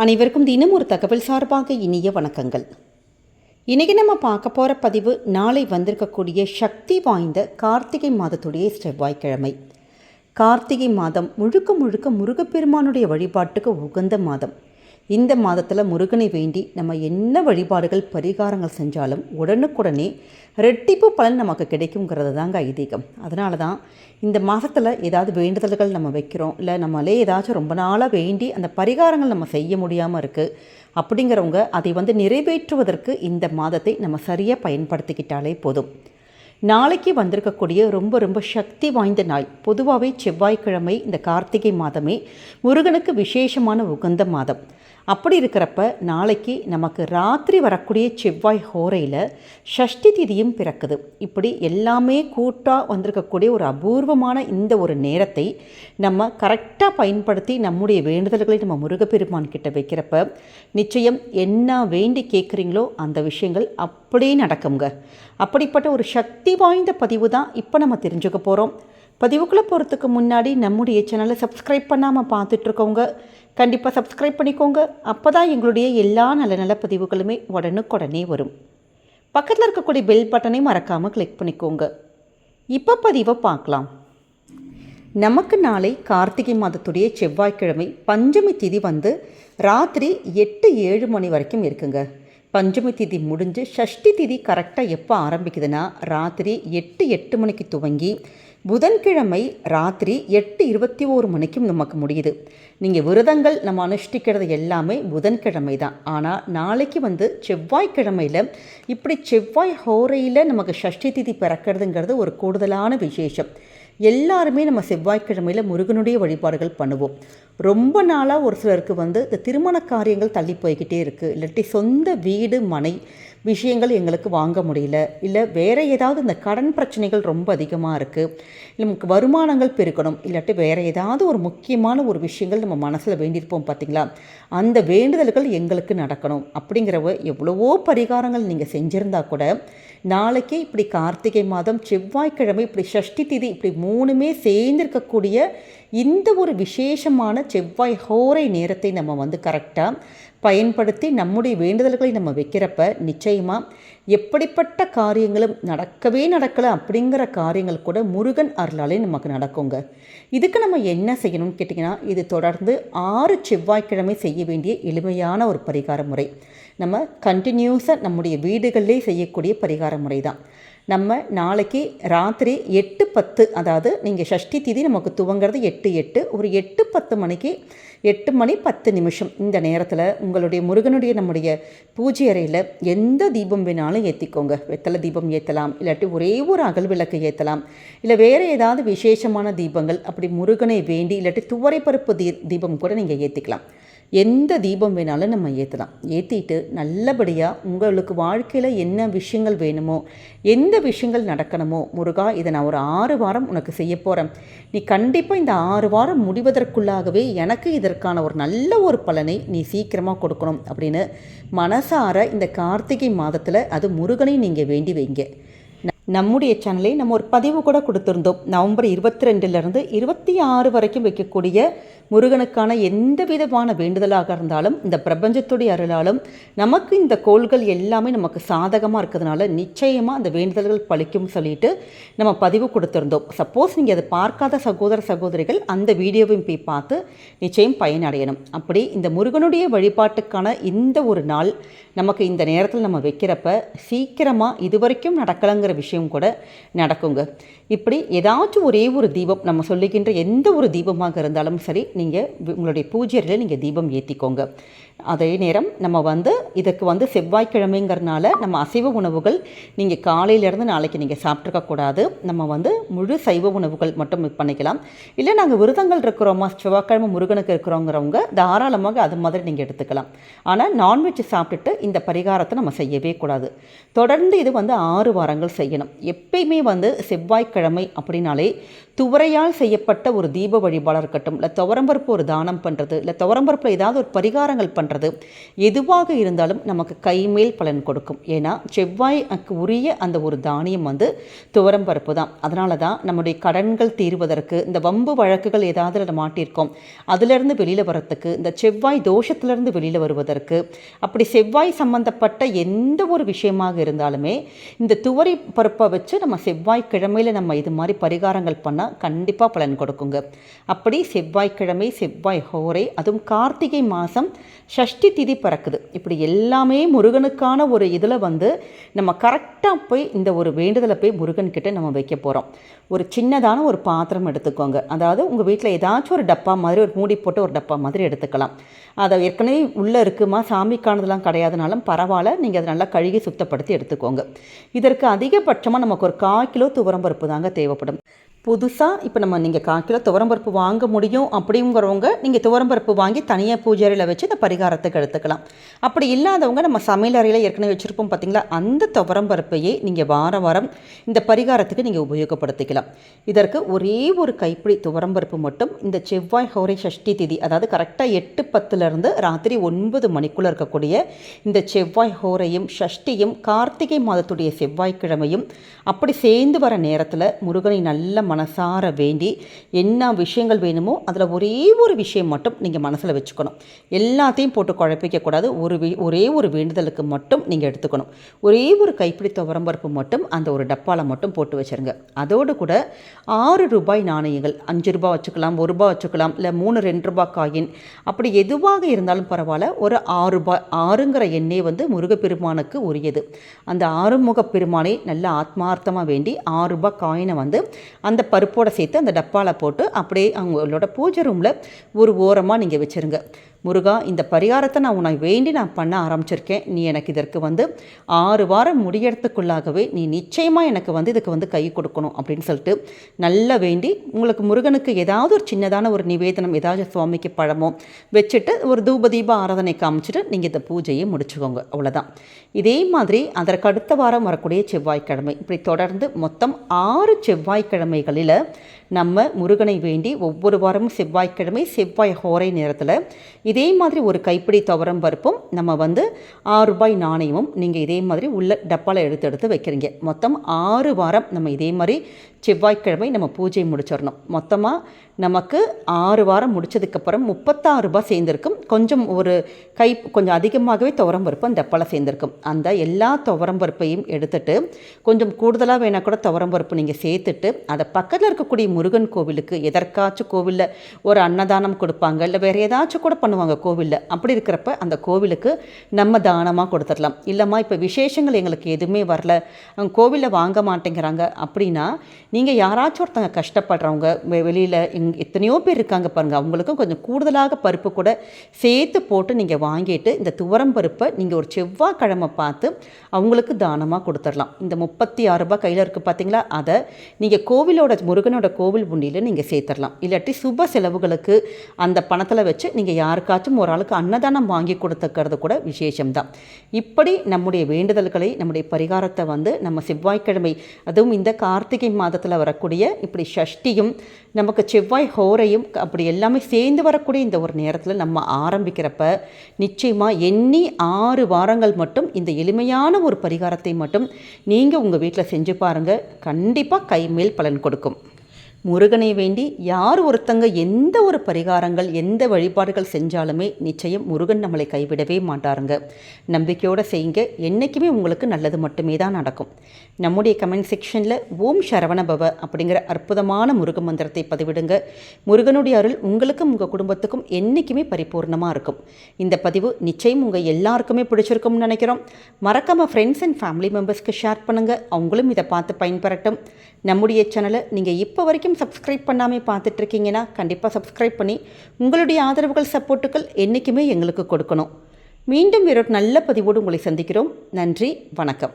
அனைவருக்கும் தினம் ஒரு தகவல் சார்பாக இனிய வணக்கங்கள். இன்றைக்கி நம்ம பார்க்க போகிற பதிவு நாளை வந்திருக்கக்கூடிய சக்தி வாய்ந்த கார்த்திகை மாதத்துடைய செவ்வாய்க்கிழமை. கார்த்திகை மாதம் முழுக்க முழுக்க முருகப்பெருமானுடைய வழிபாட்டுக்கு உகந்த மாதம். இந்த மாதத்தில் முருகனை வேண்டி நம்ம என்ன வழிபாடுகள் பரிகாரங்கள் செஞ்சாலும் உடனுக்குடனே ரெட்டிப்பு பலன் நமக்கு கிடைக்குங்கிறது தாங்க ஐதீகம். அதனால தான் இந்த மாதத்தில் ஏதாவது வேண்டுதல்கள் நம்ம வைக்கிறோம் இல்லை நம்மளே ஏதாச்சும் ரொம்ப நாளாக வேண்டி அந்த பரிகாரங்கள் நம்ம செய்ய முடியாமல் இருக்குது அப்படிங்கிறவங்க அதை வந்து நிறைவேற்றுவதற்கு இந்த மாதத்தை நம்ம சரியாக பயன்படுத்திக்கிட்டாலே போதும். நாளைக்கு வந்திருக்கக்கூடிய ரொம்ப ரொம்ப சக்தி வாய்ந்த நாள் பொதுவாகவே செவ்வாய்க்கிழமை இந்த கார்த்திகை மாதமே முருகனுக்கு விசேஷமான உகந்த மாதம். அப்படி இருக்கிறப்ப நாளைக்கு நமக்கு ராத்திரி வரக்கூடிய செவ்வாய் ஹோரையில் ஷஷ்டி திதியும் பிறக்குது. இப்படி எல்லாமே கூட்டாக வந்திருக்கக்கூடிய ஒரு அபூர்வமான இந்த ஒரு நேரத்தை நம்ம கரெக்டாக பயன்படுத்தி நம்முடைய வேண்டுதல்களை நம்ம முருகப்பெருமான் கிட்ட வைக்கிறப்ப நிச்சயம் என்ன வேண்டி கேட்குறீங்களோ அந்த விஷயங்கள் அப்படியே நடக்குங்க. அப்படிப்பட்ட ஒரு சக்தி வாய்ந்த பதிவு தான் இப்போ நம்ம தெரிஞ்சுக்க போகிறோம் பதிவுக்குள்ளே போகிறதுக்கு முன்னாடி நம்முடைய சேனலை சப்ஸ்கிரைப் பண்ணாமல் பார்த்துட்ருக்கோங்க. கண்டிப்பாக சப்ஸ்கிரைப் பண்ணிக்கோங்க. அப்போ தான் எங்களுடைய எல்லா நல்ல நல்ல பதிவுகளுமே உடனுக்குடனே வரும். பக்கத்தில் இருக்கக்கூடிய பெல் பட்டனை மறக்காமல் கிளிக் பண்ணிக்கோங்க. இப்போ பதிவை பார்க்கலாம். நமக்கு நாளை கார்த்திகை மாதத்துடைய செவ்வாய்க்கிழமை பஞ்சமி திதி வந்து ராத்திரி எட்டு ஏழு மணி வரைக்கும் இருக்குங்க. பஞ்சமி திதி முடிஞ்சு ஷஷ்டி திதி கரெக்டாக எப்போ ஆரம்பிக்குதுன்னா ராத்திரி எட்டு எட்டு மணிக்கு துவங்கி புதன்கிழமை ராத்திரி எட்டு இருபத்தி ஓரு மணிக்கும் நமக்கு முடியுது. நீங்கள் விரதங்கள் நம்ம அனுஷ்டிக்கிறது எல்லாமே புதன்கிழமை தான். ஆனால் நாளைக்கு வந்து செவ்வாய்க்கிழமையில் இப்படி செவ்வாய் ஹோரையில் நமக்கு ஷஷ்டி திதி பிறக்கிறதுங்கிறது ஒரு கூடுதலான விசேஷம். எல்லாருமே நம்ம செவ்வாய்க்கிழமையில் முருகனுடைய வழிபாடுகள் பண்ணுவோம். ரொம்ப நாளாக ஒரு சிலருக்கு வந்து இந்த திருமண காரியங்கள் தள்ளி போய்கிட்டே இருக்குது இல்லாட்டி சொந்த வீடு மனை விஷயங்கள் எங்களுக்கு வாங்க முடியல. இல்லை வேறு ஏதாவது இந்த கடன் பிரச்சனைகள் ரொம்ப அதிகமாக இருக்குது இல்லை நமக்கு வருமானங்கள் பெருக்கணும். இல்லாட்டி வேறு ஏதாவது ஒரு முக்கியமான ஒரு விஷயங்கள் நம்ம மனசில் வேண்டியிருப்போம் பார்த்தீங்களா அந்த வேண்டுதல்கள் எங்களுக்கு நடக்கணும். அப்படிங்கிறவ எவ்வளவோ பரிகாரங்கள் நீங்கள் செஞ்சுருந்தா கூட நாளைக்கு இப்படி கார்த்திகை மாதம் செவ்வாய்க்கிழமை இப்படி ஷஷ்டி திதி இப்படி மூணுமே சேர்ந்திருக்கக்கூடிய இந்த ஒரு விசேஷமான செவ்வாய் ஹோரை நேரத்தை நம்ம வந்து கரெக்டாக பயன்படுத்தி நம்முடைய வேண்டுதல்களை நம்ம வைக்கிறப்ப நிச்சயமாக எப்படிப்பட்ட காரியங்களும் நடக்கவே நடக்கலை அப்படிங்கிற காரியங்கள் கூட முருகன் அருளாலே நமக்கு நடக்குங்க. இதுக்கு நம்ம என்ன செய்யணும்னு கேட்டிங்கன்னா இது தொடர்ந்து ஆறு செவ்வாய்க்கிழமை செய்ய வேண்டிய எளிமையான ஒரு பரிகார முறை. நம்ம கண்டினியூஸாக நம்முடைய வீடுகளிலே செய்யக்கூடிய பரிகார முறை தான் நம்ம நாளைக்கு ராத்திரி எட்டு பத்து அதாவது நீங்கள் ஷஷ்டி திதி நமக்கு துவங்கிறது எட்டு எட்டு ஒரு எட்டு பத்து மணிக்கு எட்டு மணி பத்து நிமிஷம். இந்த நேரத்தில் உங்களுடைய முருகனுடைய நம்முடைய பூஜை அறையில் எந்த தீபம் வேணாலும் ஏற்றிக்கோங்க வெத்தலை தீபம் ஏற்றலாம் இல்லாட்டி ஒரே ஒரு அகல் விளக்கு ஏற்றலாம் இல்லை வேறு ஏதாவது விசேஷமான தீபங்கள் அப்படி முருகனை வேண்டி இல்லாட்டி துவரைப்பருப்பு தீ தீபம் கூட நீங்கள் ஏற்றிக்கலாம் எந்த தீபம் வேணாலும் நம்ம ஏற்றலாம் ஏற்றிட்டு நல்லபடியாக உங்களுக்கு வாழ்க்கையில் என்ன விஷயங்கள் வேணுமோ எந்த விஷயங்கள் நடக்கணுமோ முருகா இதை நான் ஒரு ஆறு வாரம் உனக்கு செய்ய போகிறேன் நீ கண்டிப்பாக இந்த ஆறு வாரம் முடிவதற்குள்ளாகவே எனக்கு இதற்கான ஒரு நல்ல ஒரு பலனை நீ சீக்கிரமாக கொடுக்கணும் அப்படின்னு மனசார இந்த கார்த்திகை மாதத்தில் அது முருகனை நீங்கள் வேண்டி வைங்க. நம்முடைய சேனலை நம்ம ஒரு பதிவு கூட கொடுத்துருந்தோம். நவம்பர் இருபத்தி ரெண்டுலேருந்து இருபத்தி ஆறு வரைக்கும் வைக்கக்கூடிய முருகனுக்கான எந்த விதமான வேண்டுதலாக இருந்தாலும் இந்த பிரபஞ்சத்துடைய அருளாலும் நமக்கு இந்த கோள்கள் எல்லாமே நமக்கு சாதகமாக இருக்கிறதுனால நிச்சயமாக அந்த வேண்டுதல்கள் பழிக்கும் சொல்லிட்டு நம்ம பதிவு கொடுத்துருந்தோம். சப்போஸ் நீங்கள் அதை பார்க்காத சகோதர சகோதரிகள் அந்த வீடியோவையும் போய் பார்த்து நிச்சயம் பயனடையணும். அப்படி இந்த முருகனுடைய வழிபாட்டுக்கான இந்த ஒரு நாள் நமக்கு இந்த நேரத்தில் நம்ம வைக்கிறப்ப சீக்கிரமாக இது வரைக்கும் நடக்கலைங்கிற விஷயம் கூட நடக்குங்க. இப்படி ஏதாச்சும் ஒரே ஒரு தீபம் நம்ம சொல்லுகின்ற எந்த ஒரு தீபமாக இருந்தாலும் சரி நீங்கள் உங்களுடைய பூஜையில் நீங்கள் தீபம் ஏற்றிக்கோங்க அதே நேரம் நம்ம வந்து இதுக்கு வந்து செவ்வாய்க்கிழமைங்கிறனால நம்ம அசைவ உணவுகள் நீங்கள் காலையிலேருந்து நாளைக்கு நீங்கள் சாப்பிட்ருக்கக்கூடாது நம்ம வந்து முழு சைவ உணவுகள் மட்டும் பண்ணிக்கலாம். இல்லை நாங்கள் விரதங்கள் இருக்கிறோமா செவ்வாய்க்கிழமை முருகனுக்கு இருக்கிறோங்கிறவங்க தாராளமாக அது மாதிரி நீங்கள் எடுத்துக்கலாம். ஆனால் நான்வெஜ் சாப்பிட்டுட்டு இந்த பரிகாரத்தை நம்ம செய்யவே கூடாது. தொடர்ந்து இது வந்து ஆறு வாரங்கள் செய்யணும். எப்பயுமே வந்து செவ்வாய்க்கிழமை அப்படின்னாலே துவரையால் செய்யப்பட்ட ஒரு தீப வழிபாடாக இருக்கட்டும் இல்லை துவரம்பருப்பு ஒரு தானம் பண்ணுறது இல்லை துவரம்பருப்பில் ஏதாவது ஒரு பரிகாரங்கள் பண்ணுறது எதுவாக இருந்தாலும் நமக்கு கைமேல் பலன் கொடுக்கும். ஏன்னா செவ்வாய்க்கு உரிய அந்த ஒரு தானியம் வந்து துவரம் பருப்பு தான். அதனால தான் நம்முடைய கடன்கள் தீர்வதற்கு இந்த வம்பு வழக்குகள் ஏதாவது மாட்டியிருக்கோம். அதிலிருந்து வெளியில் வரத்துக்கு இந்த செவ்வாய் தோஷத்திலிருந்து வெளியில் வருவதற்கு அப்படி செவ்வாய் சம்பந்தப்பட்ட எந்த ஒரு விஷயமாக இருந்தாலுமே இந்த துவரி பருப்பை வச்சு நம்ம செவ்வாய் கிழமையில் நம்ம இது மாதிரி பரிகாரங்கள் பண்ணால் கண்டிப்பாக பலன் கொடுக்குங்க. அப்படி செவ்வாய்க்கிழமை செவ்வாய் ஹோரை அதுவும் கார்த்திகை மாதம் ஷஷ்டி திதி பிறக்குது. இப்படி எல்லாமே முருகனுக்கான ஒரு இதில் வந்து நம்ம கரெக்டாக போய் இந்த ஒரு வேண்டுதலை போய் முருகன்கிட்ட நம்ம வைக்க போகிறோம் ஒரு சின்னதான ஒரு பாத்திரம் எடுத்துக்கோங்க. அதாவது உங்கள் வீட்டில் ஏதாச்சும் ஒரு டப்பா மாதிரி ஒரு மூடி போட்டு ஒரு டப்பா மாதிரி எடுத்துக்கலாம். அதை ஏற்கனவே உள்ளே இருக்குமா? சாமிக்கானதெல்லாம் கிடையாதுனாலும் பரவாயில்ல. நீங்கள் அதை நல்லா கழுகி சுத்தப்படுத்தி எடுத்துக்கோங்க. இதற்கு அதிகபட்சமாக நமக்கு ஒரு கால் கிலோ துவரம் பருப்பு தாங்க தேவைப்படும். புதுசாக இப்போ நம்ம நீங்கள் கால் கிலோ துவரம்பருப்பு வாங்க முடியும் அப்படிங்கிறவங்க நீங்கள் துவரம்பருப்பு வாங்கி தனியாக பூஜையில் வச்சு இந்த பரிகாரத்துக்கு எடுத்துக்கலாம். அப்படி இல்லாதவங்க நம்ம சமையல் அறையில் ஏற்கனவே வச்சுருப்போம் பார்த்தீங்களா அந்த துவரம்பருப்பையே நீங்கள் வார வாரம் இந்த பரிகாரத்துக்கு நீங்கள் உபயோகப்படுத்திக்கலாம். இதற்கு ஒரே ஒரு கைப்பிடி துவரம்பருப்பு மட்டும் இந்த செவ்வாய் ஹோரை சஷ்டி திதி அதாவது கரெக்டாக எட்டு பத்துலேருந்து ராத்திரி ஒன்பது மணிக்குள்ளே இருக்கக்கூடிய இந்த செவ்வாய் ஹோரையும் ஷஷ்டியும் கார்த்திகை மாதத்துடைய செவ்வாய்க்கிழமையும் அப்படி சேர்ந்து வர நேரத்தில் முருகனை நல்ல மனசார வேண்டி என்ன விஷயங்கள் வேணுமோ அதில் ஒரே ஒரு விஷயம் மட்டும் நீங்கள் மனசில் வச்சுக்கணும். எல்லாத்தையும் போட்டு குழப்பிக்கக்கூடாது. ஒரு ஒரே ஒரு வேண்டுதலுக்கு மட்டும் நீங்கள் எடுத்துக்கணும். ஒரே ஒரு கைப்பிடி துவரம்பருப்பு மட்டும் அந்த ஒரு டப்பாவில் மட்டும் போட்டு வச்சுருங்க. அதோடு கூட ஆறு ரூபாய் நாணயங்கள் அஞ்சு ரூபாய் வச்சுக்கலாம் ஒரு ரூபாய் வச்சுக்கலாம் இல்லை மூணு ரெண்டு ரூபாய் காயின் அப்படி எதுவாக இருந்தாலும் பரவாயில்ல. ஒரு ஆறு ரூபாய் ஆறுங்கிற எண்ணெய் வந்து முருகப்பெருமானுக்கு உரியது. அந்த ஆறுமுக பெருமானை நல்ல ஆத்மார்த்தமாக வேண்டி ஆறு ரூபாய் காயினை வந்து அந்த அந்த பருப்போடு சேர்த்து அந்த டப்பாவில் போட்டு அப்படியே அவங்களோட பூஜை ரூமில் ஒரு ஓரமாக நீங்கள் வச்சுருங்க. முருகா இந்த பரிகாரத்தை நான் உன்னை வேண்டி நான் பண்ண ஆரம்பிச்சிருக்கேன். நீ எனக்கு இதற்கு வந்து ஆறு வாரம் முடியறதுக்குள்ளாகவே நீ நிச்சயமாக எனக்கு வந்து இதுக்கு வந்து கை கொடுக்கணும் அப்படின்னு சொல்லிட்டு நல்லா வேண்டி உங்களுக்கு முருகனுக்கு ஏதாவது ஒரு சின்னதான ஒரு நிவேதனம் ஏதாவது சுவாமிக்கு பழமோ வச்சுட்டு ஒரு தூப தீப ஆராதனை காமிச்சிட்டு நீங்கள் இந்த பூஜையை முடிச்சுக்கோங்க. அவ்வளோதான் இதே மாதிரி அதற்கு அடுத்த வாரம் வரக்கூடிய செவ்வாய்க்கிழமை இப்படி தொடர்ந்து மொத்தம் ஆறு செவ்வாய்க்கிழமைகளில் நம்ம முருகனை வேண்டி ஒவ்வொரு வாரமும் செவ்வாய்க்கிழமை செவ்வாய் ஹோரை நேரத்தில் இதே மாதிரி ஒரு கைப்பிடி துவரம் பருப்பும் நம்ம வந்து ஆறு ரூபாய் நாணயமும் நீங்கள் இதே மாதிரி உள்ள டப்பாவில் எடுத்து எடுத்து வைக்கிறீங்க. மொத்தம் ஆறு வாரம் நம்ம இதே மாதிரி செவ்வாய்க்கிழமை நம்ம பூஜை முடிச்சிடணும். மொத்தமாக நமக்கு ஆறு வாரம் முடித்ததுக்கப்புறம் முப்பத்தாறு ரூபாய் சேர்ந்துருக்கும். கொஞ்சம் ஒரு கை கொஞ்சம் அதிகமாகவே துவரம் பருப்பு அந்த பழம் சேர்ந்துருக்கும். அந்த எல்லா துவரம் பருப்பையும் எடுத்துட்டு கொஞ்சம் கூடுதலாக வேணால் கூட துவரம் பருப்பு நீங்கள் சேர்த்துட்டு அதை பக்கத்தில் இருக்கக்கூடிய முருகன் கோவிலுக்கு எதற்காச்சும் கோவிலில் ஒரு அன்னதானம் கொடுப்பாங்க இல்லை வேறு ஏதாச்சும் கூட பண்ணுவாங்க கோவிலில். அப்படி இருக்கிறப்ப அந்த கோவிலுக்கு நம்ம தானமாக கொடுத்துடலாம். இல்லைம்மா இப்போ விசேஷங்கள் எங்களுக்கு எதுவுமே வரல. கோவிலில் வாங்க மாட்டேங்கிறாங்க. அப்படின்னா நீங்கள் யாராச்சும் ஒருத்தங்க கஷ்டப்படுறவங்க வெளியில் இங் எத்தனையோ பேர் இருக்காங்க பாருங்கள் அவங்களுக்கும் கொஞ்சம் கூடுதலாக பருப்பு கூட சேர்த்து போட்டு நீங்கள் வாங்கிட்டு இந்த துவரம் பருப்பை நீங்கள் ஒரு செவ்வாய்க்கிழமை பார்த்து அவங்களுக்கு தானமாக கொடுத்துடலாம். இந்த முப்பத்தி ஆறு ரூபாய் கையில் இருக்குது பார்த்தீங்களா அதை நீங்கள் கோவிலோட முருகனோட கோவில் உண்டியில் நீங்கள் சேர்த்துடலாம். இல்லாட்டி சுப செலவுகளுக்கு அந்த பணத்தில் வச்சு நீங்கள் யாருக்காச்சும் ஒரு ஆளுக்கு அன்னதானம் வாங்கி கொடுத்துக்கிறது கூட விசேஷம்தான். இப்படி நம்முடைய வேண்டுதல்களை நம்முடைய பரிகாரத்தை வந்து நம்ம செவ்வாய்க்கிழமை அதுவும் இந்த கார்த்திகை மாத மாதத்தில் வரக்கூடிய இப்படி ஷஷ்டியும் நமக்கு செவ்வாய் ஹோரையும் அப்படி எல்லாமே சேர்ந்து வரக்கூடிய இந்த ஒரு நேரத்தில் நம்ம ஆரம்பிக்கிறப்ப நிச்சயமாக எண்ணி ஆறு வாரங்கள் மட்டும் இந்த எளிமையான ஒரு பரிகாரத்தை மட்டும் நீங்கள் உங்கள் வீட்டில் செஞ்சு பாருங்கள் கண்டிப்பாக கைமேல் பலன் கொடுக்கும். முருகனை வேண்டி யார் ஒருத்தங்க எந்த ஒரு பரிகாரங்கள் எந்த வழிபாடுகள் செஞ்சாலுமே நிச்சயம் முருகன் நம்மளை கைவிடவே மாட்டாருங்க. நம்பிக்கையோடு செய்யுங்க. என்றைக்குமே உங்களுக்கு நல்லது மட்டுமே தான் நடக்கும். நம்முடைய கமெண்ட் செக்ஷனில் ஓம் சரவணபவ அப்படிங்கிற அற்புதமான முருக மந்திரத்தை பதிவிடுங்க. முருகனுடைய அருள் உங்களுக்கும் உங்கள் குடும்பத்துக்கும் என்றைக்குமே பரிபூர்ணமாக இருக்கும். இந்த பதிவு நிச்சயம் உங்கள் எல்லாருக்குமே பிடிச்சிருக்கும்னு நினைக்கிறோம். மறக்காமல் ஃப்ரெண்ட்ஸ் அண்ட் ஃபேமிலி மெம்பர்ஸ்க்கு ஷேர் பண்ணுங்கள் அவங்களும் இதை பார்த்து பயன்பெறட்டும். நம்முடைய சேனலை நீங்கள் இப்போ வரைக்கும் சப்ஸ்கிரைப் பண்ணாமல் பார்த்துட்ருக்கீங்கன்னா கண்டிப்பாக சப்ஸ்கிரைப் பண்ணி உங்களுடைய ஆதரவுகள் சப்போர்ட்டுகள் என்றைக்குமே எங்களுக்கு கொடுக்கணும். மீண்டும் ஒரு நல்ல பதிவோடு உங்களை சந்திக்கிறோம். நன்றி வணக்கம்.